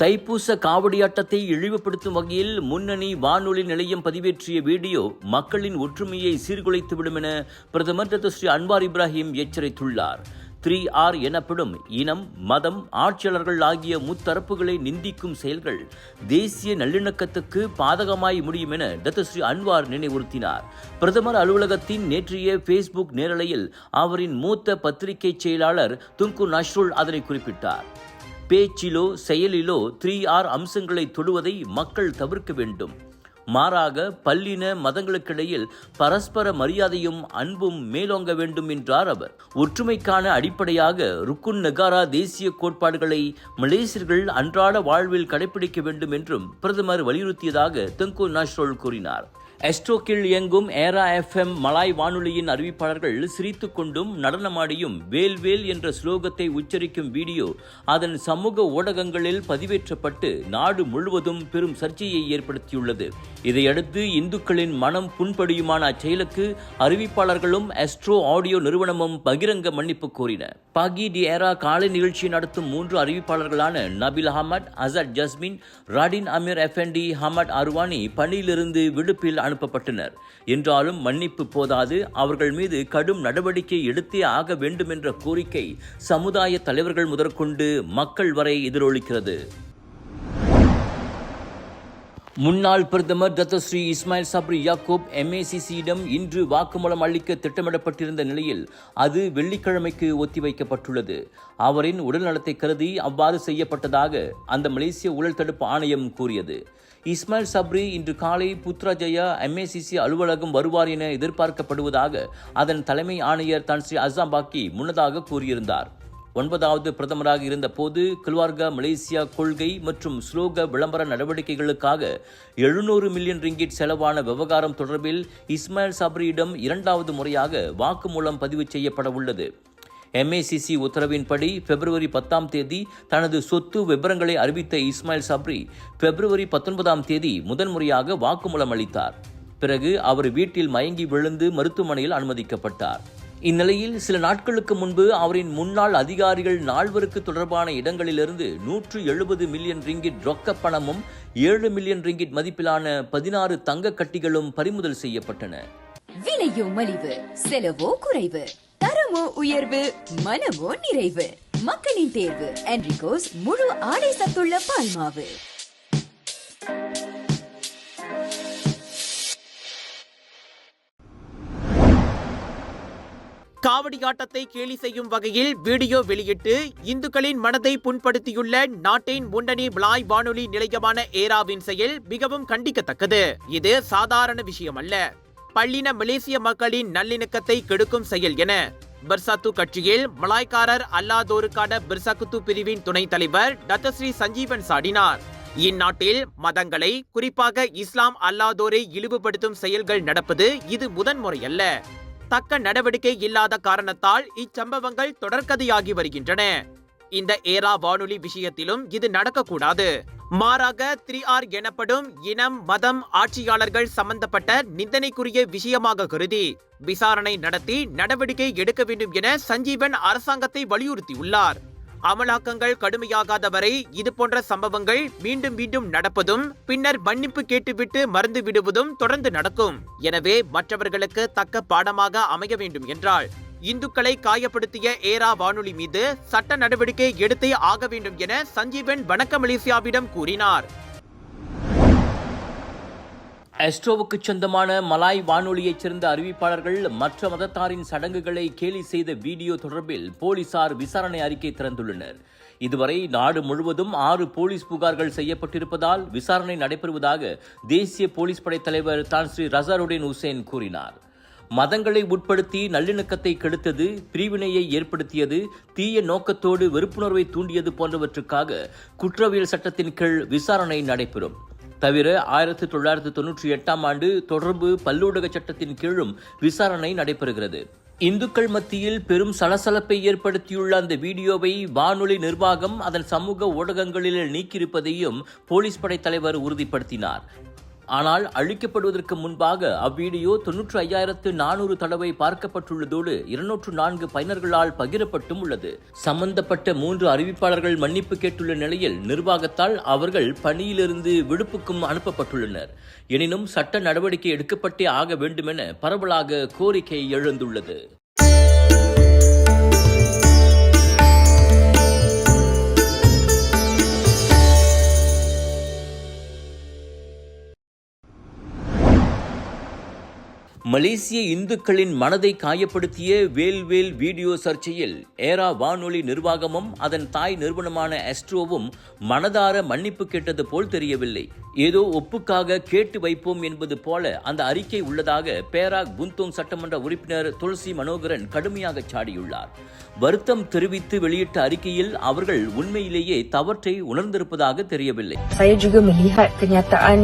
தைப்பூச காவடியாட்டத்தை இழிவுபடுத்தும் வகையில் முன்னணி வானொலி நிலையம் பதிவேற்றிய வீடியோ மக்களின் ஒற்றுமையை சீர்குலைத்துவிடும் என பிரதமர் டாக்டர் ஸ்ரீ அன்வார் இப்ராஹிம் எச்சரித்துள்ளார். த்ரீ ஆர் எனப்படும் இனம் மதம் ஆட்சியாளர்கள் ஆகிய முத்தரப்புகளை நிந்திக்கும் செயல்கள் தேசிய நல்லிணக்கத்துக்கு பாதகமாய் முடியும் என டாக்டர் அன்வார் நினைவுறுத்தினார். பிரதமர் அலுவலகத்தின் நேற்றைய ஃபேஸ்புக் நேரலையில் அவரின் மூத்த பத்திரிகை செயலாளர் துங்கு நஷ்ருல் அதனை குறிப்பிட்டார். பேச்சிலோ செயலிலோ த்ரீ ஆர் அம்சங்களை தொடுவதை மக்கள் தவிர்க்க வேண்டும். மாறாக பல்லின மதங்களுக்கிடையில் பரஸ்பர மரியாதையும் அன்பும் மேலோங்க வேண்டும் என்றார் அவர். ஒற்றுமைக்கான அடிப்படையாக ருக்குன் நகாரா தேசிய கோட்பாடுகளை மலேசியர்கள் அன்றாட வாழ்வில் கடைபிடிக்க வேண்டும் என்றும் பிரதமர் வலியுறுத்தியதாக தெங்கு நாஷ்ரோல் கூறினார். எஸ்ட்ரோக்கில் இயங்கும் ஏரா எஃப்எம் மலாய் வானொலியின் அறிவிப்பாளர்கள் சிரித்து கொண்டும் நடனமாடியும் வேல் வேல் என்ற ஸ்லோகத்தை உச்சரிக்கும் வீடியோ அதன் சமூக ஊடகங்களில் பதிவேற்றப்பட்டு நாடு முழுவதும் பெரும் சர்ச்சையை ஏற்படுத்தியுள்ளது. இதையடுத்து இந்துக்களின் மனம் புண்படியுமான அச்செயலுக்கு அறிவிப்பாளர்களும் எஸ்ட்ரோ ஆடியோ நிறுவனமும் பகிரங்க மன்னிப்பு கோரின. பாகி டி ஏரா காலை நிகழ்ச்சி நடத்தும் மூன்று அறிவிப்பாளர்களான Nabil Ahmad Asad Jasmine Radin Amir FNT Hamad Arwani பணியிலிருந்து விடுப்பில் அனுப்பப்பட்டனர். என்றாலும் மன்னிப்பு போதாது. அவர்கள் மீது கடும் நடவடிக்கை எடுத்தே ஆக வேண்டும் என்ற கோரிக்கை சமுதாய தலைவர்கள் முதற்கொண்டு மக்கள் வரை எதிரொலிக்கிறது. முன்னாள் பிரதமர் தத்தஸ்ரீ இஸ்மாயில் சப்ரி யாக்கூப் எம்ஏசிசியிடம் இன்று வாக்குமூலம் அளிக்க திட்டமிடப்பட்டிருந்த நிலையில் அது வெள்ளிக்கிழமைக்கு ஒத்திவைக்கப்பட்டுள்ளது. அவரின் உடல்நலத்தை கருதி அவ்வாறு செய்யப்பட்டதாக அந்த மலேசிய ஊழல் தடுப்பு ஆணையம் கூறியது. இஸ்மாயில் சப்ரி இன்று காலை புத்ராஜயா எம்ஏசிசி அலுவலகம் வருவார் என எதிர்பார்க்கப்படுவதாக அதன் தலைமை ஆணையர் தான் ஸ்ரீ அசாம்பாக்கி முன்னதாக கூறியிருந்தார். ஒன்பதாவது பிரதமராக இருந்தபோது கில்வார்கா மலேசியா கொள்கை மற்றும் ஸ்லோக விளம்பர நடவடிக்கைகளுக்காக எழுநூறு மில்லியன் ரிங்கிட் செலவான விவகாரம் தொடர்பில் இஸ்மாயில் சப்ரியிடம் இரண்டாவது முறையாக வாக்குமூலம் பதிவு செய்யப்பட உள்ளது எம்ஏசிசி உத்தரவின்படி பிப்ரவரி பத்தாம் தேதி தனது சொத்து விபரங்களை அறிவித்த இஸ்மாயில் சப்ரி பிப்ரவரி பத்தொன்பதாம் தேதி முதன்முறையாக வாக்குமூலம் அளித்தார். பிறகு அவர் வீட்டில் மயங்கி விழுந்து மருத்துவமனையில் அனுமதிக்கப்பட்டார். இந்நிலையில் சில நாட்களுக்கு முன்பு அவரின் முன்னாள் அதிகாரிகள் நால்வருக்கு தொடர்பான இடங்களிலிருந்து நூற்று எழுபது மில்லியன் ரிங்கிட் ரொக்க பணமும் ஏழு மில்லியன் ரிங்கிட் மதிப்பிலான பதினாறு தங்க கட்டிகளும் பறிமுதல் செய்யப்பட்டன. விலையோ மலிவு செலவோ குறைவு. மனமோ உயர்வு மனமோ நிறைவு. மக்களின் தேர்வு என்ரிகோஸ் முழு ஆடை சத்துள்ள பால்மாவு காவடியாட்டத்தை கேலி செய்யும் வகையில் வீடியோ வெளியிட்டு இந்துக்களின் மனதை புண்படுத்தியுள்ள நாட்டின் முன்னணி பிளாய் வானொலி நிலையமான ஏராவின் செயல் மிகவும் கண்டிக்கத்தக்கது. இது சாதாரண விஷயம் அல்ல பள்ளின மலேசிய மக்களின் நல்லிணக்கத்தை கெடுக்கும் செயல் என பிர்சாத்து கட்சியில் மலாய்க்காரர் அல்லாதோருக்கான பிர்சாக்குத்து பிரிவின் துணைத் தலைவர் டத்தஸ்ரீ சஞ்சீவன் சாடினார். இந்நாட்டில் மதங்களை குறிப்பாக இஸ்லாம் அல்லாதோரை இழிவுபடுத்தும் செயல்கள் நடப்பது இது முதன்முறையல்ல. தக்க நடவடிக்கை இல்லாத காரணத்தால் இச்சம்பவங்கள் தொடர்கதையாகி வருகின்றன. இந்த ஏரா வானொலி விஷயத்திலும் இது நடக்கக்கூடாது. மாறாக த்ரீ ஆர் எனப்படும் இனம் மதம் ஆட்சியாளர்கள் சம்பந்தப்பட்ட நிந்தனைக்குரிய விஷயமாக கருதி விசாரணை நடத்தி நடவடிக்கை எடுக்க வேண்டும் என சஞ்சீவன் அரசாங்கத்தை வலியுறுத்தியுள்ளார். அமலாக்கங்கள் கடுமையாகாத வரை இது போன்ற சம்பவங்கள் மீண்டும் மீண்டும் நடப்பதும் பின்னர் மன்னிப்பு கேட்டுவிட்டு மறந்து விடுவதும் தொடர்ந்து நடக்கும். எனவே மற்றவர்களுக்கு தக்க பாடமாக அமைய வேண்டும் என்றாள். இந்துக்களை காயப்படுத்திய ஏரா வானொலி மீது சட்ட நடவடிக்கை எடுத்தே ஆக வேண்டும் என சஞ்சீவன் வணக்க மலேசியாவிடம் கூறினார். எஸ்ட்ரோவுக்கு சொந்தமான மலாய் வானொலியைச் சேர்ந்த அறிவிப்பாளர்கள் மற்ற மதத்தாரின் சடங்குகளை கேலி செய்த வீடியோ தொடர்பில் போலீசார் விசாரணை அறிக்கை திறந்துள்ளனர். இதுவரை நாடு முழுவதும் ஆறு போலீஸ் புகார்கள் செய்யப்பட்டிருப்பதால் விசாரணை நடைபெறுவதாக தேசிய போலீஸ் படை தலைவர் தான் ஸ்ரீ ரசாருடின் உசேன் கூறினார். மதங்களை உட்படுத்தி நல்லிணக்கத்தை கெடுத்தது பிரிவினையை ஏற்படுத்தியது தீய நோக்கத்தோடு வெறுப்புணர்வை தூண்டியது போன்றவற்றுக்காக குற்றவியல் சட்டத்தின் கீழ் விசாரணை நடைபெறும். தவிர ஆயிரத்தி தொள்ளாயிரத்தி தொன்னூற்றி எட்டாம் ஆண்டு தொடர்பு பல்லூடக சட்டத்தின் கீழும் விசாரணை நடைபெறுகிறது. இந்துக்கள் மத்தியில் பெரும் சலசலப்பை ஏற்படுத்தியுள்ள அந்த வீடியோவை வானொலி நிர்வாகம் அதன் சமூக ஊடகங்களில் நீக்கியிருப்பதையும் போலீஸ் படை தலைவர் உறுதிப்படுத்தினார். ஆனால் அழிக்கப்படுவதற்கு முன்பாக அவ்வீடியோ தொன்னூற்று ஐயாயிரத்து நானூறு தடவை பார்க்கப்பட்டுள்ளதோடு இருநூற்று நான்கு பயனர்களால் பகிரப்பட்டும் உள்ளது. சம்பந்தப்பட்ட மூன்று அறிவிப்பாளர்கள் மன்னிப்பு கேட்டுள்ள நிலையில் நிர்வாகத்தால் அவர்கள் பணியிலிருந்து விடுப்புக்கும் அனுப்பப்பட்டுள்ளனர். எனினும் சட்ட நடவடிக்கை எடுக்கப்பட்டே ஆக வேண்டுமென பரவலாக கோரிக்கை எழுந்துள்ளது. மலேசிய இந்துக்களின் மனதை காயப்படுத்திய வேல்வேல் வீடியோ சர்ச்சையில் ஏரா வானொலி நிர்வாகமும் அதன் தாய் நிறுவனமான எஸ்ட்ரோவும் மனதார மன்னிப்பு கேட்டது போல் தெரியவில்லை. ஏதோ ஒப்புக்காக கேட்டு வைப்போம் என்பது போல அந்த அறிக்கை உள்ளதாக பேராக் புந்தோங் சட்டமன்ற உறுப்பினர் துளசி மனோகரன் கடுமையாக சாடியுள்ளார். வருத்தம் தெரிவித்து வெளியிட்ட அறிக்கையில் அவர்கள் உண்மையிலேயே தவற்றை உணர்ந்திருப்பதாக தெரியவில்லை. Saya juga melihat kenyataan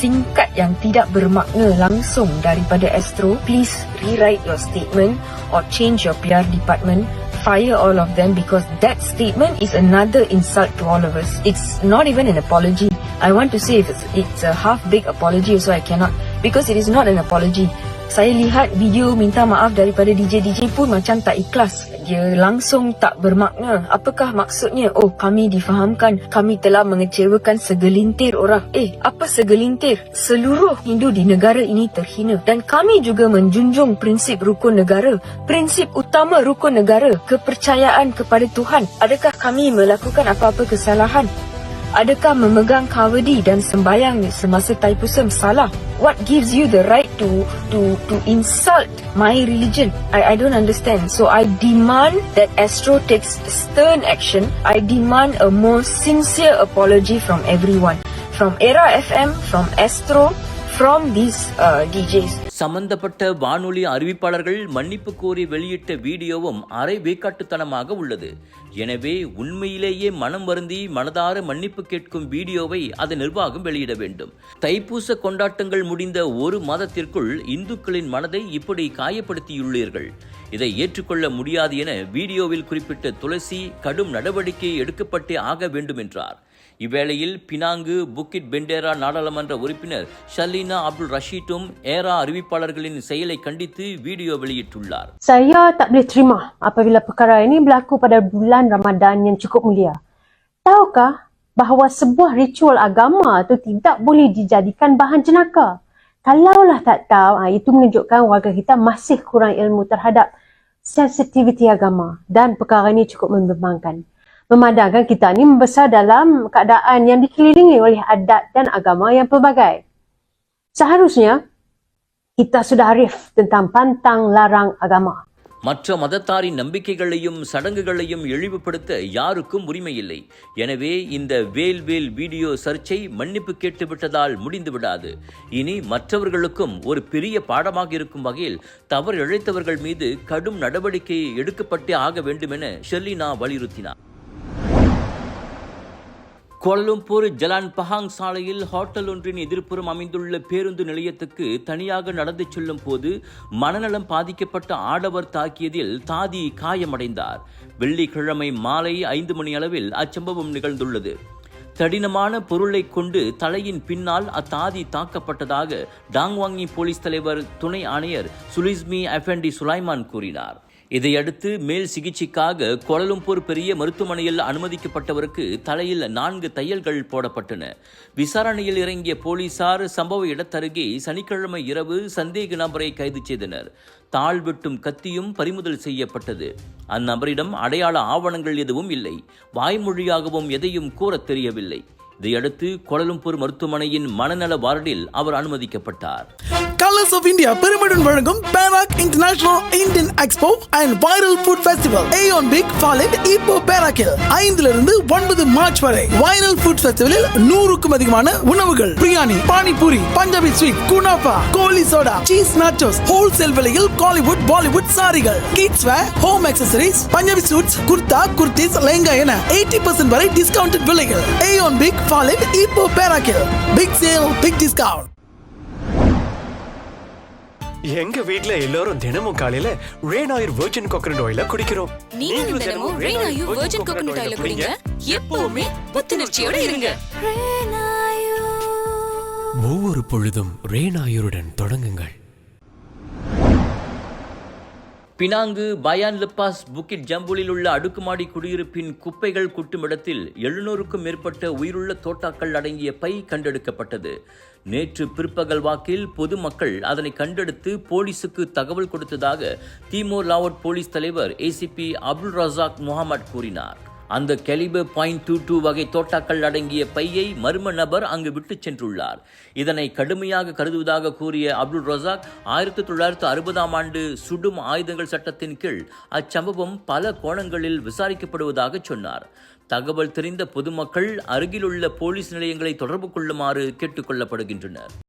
singkat yang tidak bermakna langsung daripada Astro. Please rewrite your statement or change your PR department. Fire all of them because that statement is another insult to all of us. It's not even an apology. I want to say if it's, it's a half-baked apology so I cannot because it is not an apology. Saya lihat video minta maaf daripada DJ-DJ pun macam tak ikhlas. Dia langsung tak bermakna. Apakah maksudnya? Oh, kami difahamkan kami telah mengecewakan segelintir orang. Eh, apa segelintir? Seluruh Hindu di negara ini terhina. Dan kami juga menjunjung prinsip rukun negara. Prinsip utama rukun negara, kepercayaan kepada Tuhan. Adakah kami melakukan apa-apa kesalahan? Adakah memegang kawadi dan sembayang semasa taipusam salah? What gives you the right to to to insult my religion? I I don't understand. So I demand that Astro takes stern action. I demand a more sincere apology from everyone, from Era FM, from Astro, from these DJs சம்பந்தப்பட்ட வானொலி அறிவிப்பாளர்கள் மன்னிப்பு கோரி வெளியிட்ட வீடியோவும் அரை வேக்காட்டுத்தனமாக உள்ளது. எனவே உண்மையிலேயே மனம் வருந்தி மனதார மன்னிப்பு கேட்கும் வீடியோவை அதன் நிர்வாகம் வெளியிட வேண்டும். தைப்பூச கொண்டாட்டங்கள் முடிந்த ஒரு மாதத்திற்குள் இந்துக்களின் மனதை இப்படி காயப்படுத்தியுள்ளீர்கள். இதை ஏற்றுக்கொள்ள முடியாது என வீடியோவில் குறிப்பிட்ட துளசி கடும் நடவடிக்கை எடுக்கப்பட்டே ஆக வேண்டும் என்றார் இவ்வேளையில் பினாங்கு புக்கிட் பெண்டேரா நாடாளுமன்ற உறுப்பினர் ஷலீனா அப்துல் ரஷீட்டும் ஏரா அறிவிப்பாளர்களின் செயலை கண்டித்து வீடியோ வெளியிட்டுள்ளார் Saya tak boleh terima apabila perkara ini berlaku pada bulan Ramadan yang cukup mulia. Tahukah bahawa sebuah ritual agama itu tidak boleh dijadikan bahan jenaka? Kalaulah tak tahu, ah, itu menunjukkan warga kita masih kurang ilmu terhadap sensitiviti agama dan perkara ini cukup membimbangkan. Memandangkan kita ni membesar dalam keadaan yang dikelilingi oleh adat dan agama yang pelbagai. Seharusnya kita sudah arif tentang pantang larang agama. மற்ற மதத்தாரின் நம்பிக்கைகளையும் சடங்குகளையும் இழிவுபடுத்த யாருக்கும் உரிமை இல்லை எனவே இந்த வேல் வேல் video சர்ச்சை மன்னிப்பு கேட்டு விட்டதால் முடிந்து விடாது இனி மற்றவர்களுக்கும் ஒரு பெரிய பாடமாக இருக்கும் வகையில் தவறு இழைத்தவர்கள் மீது கடும் நடவடிக்கை எடுக்கப்பட்டே ஆக வேண்டுமென ஷெர்லினா வலியுறுத்தினார் கோலலும்பூர் ஜலான் பஹாங் சாலையில் ஹோட்டல் ஒன்றின் எதிர்ப்புறம் அமைந்துள்ள பேருந்து நிலையத்துக்கு தனியாக நடந்து செல்லும் போது மனநலம் பாதிக்கப்பட்ட ஆடவர் தாக்கியதில் தாதி காயமடைந்தார். வெள்ளிக்கிழமை மாலை ஐந்து மணி அளவில் அச்சம்பவம் நிகழ்ந்துள்ளது. தடினமான பொருளை கொண்டு தலையின் பின்னால் அத்தாதி தாக்கப்பட்டதாக டாங்வாங்கி போலீஸ் தலைவர் துணை ஆணையர் சுலிஸ்மி அஃபெண்டி சுலைமான் கூறினார். இதையடுத்து மேல் சிகிச்சைக்காக கோலலும்பூர் பெரிய மருத்துவமனையில் அனுமதிக்கப்பட்டவருக்கு தலையில் நான்கு தையல்கள் போடப்பட்டன. விசாரணையில் இறங்கிய போலீசார் சம்பவ இடத்தருகே சனிக்கிழமை இரவு சந்தேக நபரை கைது செய்தனர். தாழ் வெட்டும் கத்தியும் பறிமுதல் செய்யப்பட்டது. அந்நபரிடம் அடையாள ஆவணங்கள் எதுவும் இல்லை. வாய்மொழியாகவும் எதையும் கூறத் தெரியவில்லை. இதையடுத்து கோலலும்பூர் மருத்துவமனையின் மனநல வார்டில் அவர் அனுமதிக்கப்பட்டார். கலர்ஸ் ஆஃப் இந்தியா பெருமையுடன் வழங்கும் Perak international Indian expo and viral food festival Aeon big Falim Ipoh பேராக்கில் ஐந்துல இருந்து ஒன்பது மார்ச் வரை. வைரல் ஃபுட் ஃபெஸ்டிவலில் நூறுக்கும் அதிகமான உணவுகள். Biryani panipuri Punjabi sweet kunafa goli soda cheese nachos wholesale விலையில் Kollywood Bollywood சாரிகள். Kids wear home accessories Punjabi suits kurta kurtis lehenga என eighty percent வரை டிஸ்கவுண்டட் விலைகள். ஏயோன் பிக் ஃபாலிட் இப்போ பேராக்கில் பிக் சேல் பிக் டிஸ்கவுண்ட் எங்க வீட்ல எல்லாரும் தினமும் காலையில ஆயில் வெர்ஜின் கோகனட் ஆயில குடிக்கிறோம். நீங்களும் தினமும் ரெய்னாயு வெர்ஜின் கோகனட் ஆயில குடிங்க. எப்பவுமே புத்துணர்ச்சியோட இருங்க. ஒவ்வொரு பொழுதும் ரேனாயூருடன் தொடங்குங்கள். பினாங்கு பயான் லிப்பாஸ் புக்கிட் ஜம்புலில் உள்ள அடுக்குமாடி குடியிருப்பின் குப்பைகள் குட்டுமிடத்தில் எழுநூறுக்கும் மேற்பட்ட உயிருள்ள தோட்டாக்கள் அடங்கிய பை கண்டெடுக்கப்பட்டது. நேற்று பிற்பகல் வாக்கில் பொதுமக்கள் அதனை கண்டெடுத்து போலீசுக்கு தகவல் கொடுத்ததாக தீமோர் லாவட் போலீஸ் தலைவர் ஏசிபி அப்துல் ரசாக் முகமது கூறினார். அந்த கெலிபர் பாயிண்ட் டூ டூ வகை தோட்டாக்கள் அடங்கிய பையை மர்ம நபர் அங்கு விட்டுச் சென்றுள்ளார். இதனை கடுமையாக கருதுவதாக கூறிய அப்துல் ரசாக் ஆயிரத்தி தொள்ளாயிரத்து அறுபதாம் ஆண்டு சுடும் ஆயுதங்கள் சட்டத்தின் கீழ் அச்சம்பவம் பல கோணங்களில் விசாரிக்கப்படுவதாக சொன்னார். தகவல் தெரிந்த பொதுமக்கள் அருகிலுள்ள போலீஸ் நிலையங்களை தொடர்பு கொள்ளுமாறு கேட்டுக்கொள்ளப்படுகின்றனர்